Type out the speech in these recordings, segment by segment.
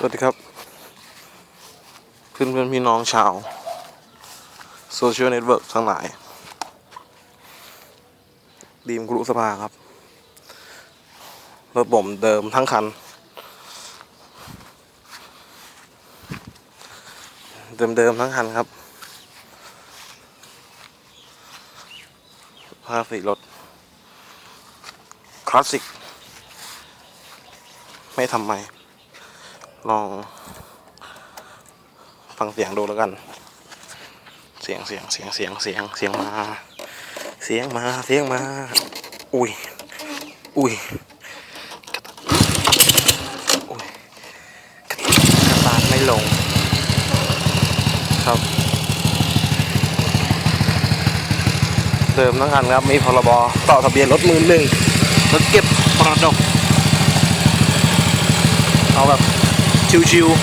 สวัสดีครับ เพื่อนเพื่อนพี่น้องชาว โซเชียลเน็ตเวิร์กทั้งหลาย ดีมกรุสภาครับ รถบ่มเดิมทั้งคัน เดิมเดิมทั้งคันครับภาพสีรถ คลาสสิก ไม่ทำไม ลองฟังเสียงดูแล้วกัน เสียงเสียงเสียงเสียงเสียงเสียงมา เสียงมาเสียงมา อุ้ย อุ้ยอุ้ยกระตานไม่ลง ครับเดิมทั้งคันครับ มีพรบต่อทะเบียนรถมือหนึ่งรถเก็บมรดกเอาแบบ ชิวๆ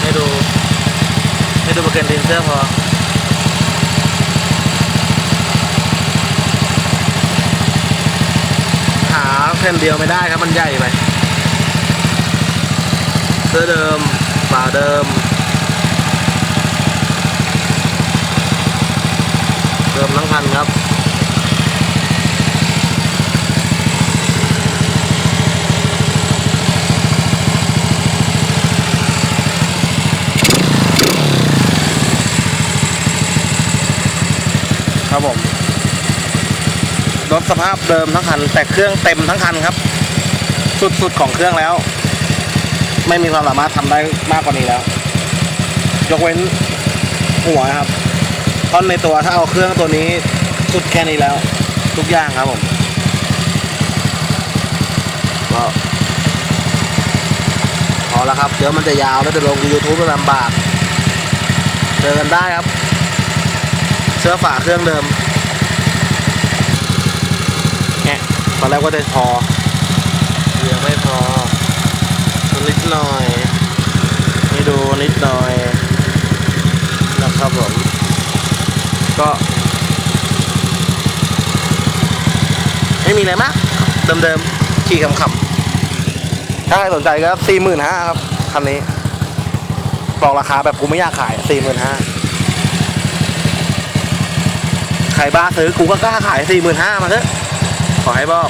ให้ดูให้ดูปรแกรมดินเซอร์พอหาแผ่นเดียวไม่ได้ครับมันใหญ่ไปเสื้อเดิมฝาเดิมเดิมทั้งคันครับ ครับผมรถสภาพเดิมทั้งคัน แต่เครื่องเต็มทั้งคันครับ สุดๆของเครื่องแล้ว ไม่มีความสามารถทำได้มากกว่านี้แล้ว ยกเว้นหัวครับท่อนในตัวถ้าเอาเครื่องตัวนี้สุดแค่นี้แล้ว ทุกอย่างครับผมก็พอแล้วครับ เดี๋ยวมันจะยาวแล้วจะลงยูทูบลำบาก เจอกันได้ครับ เสื้อฝาเครื่องเดิมแงะตอนแรกว่าจะพอเหลือไม่พอนิดหน่อยให้ดูนิดหน่อยนะครับผมก็ไม่มีอะไรมากเดิมๆขี่ขำๆถ้าใครสนใจก็สี่หมื่นห้าครับคันนี้บอกราคาแบบกูไม่อยากขายสี่หมื่นห้า ใครบ้าซื้อกูก็กล้าขายสี่หมื่นห้ามาเถอะขอให้บอก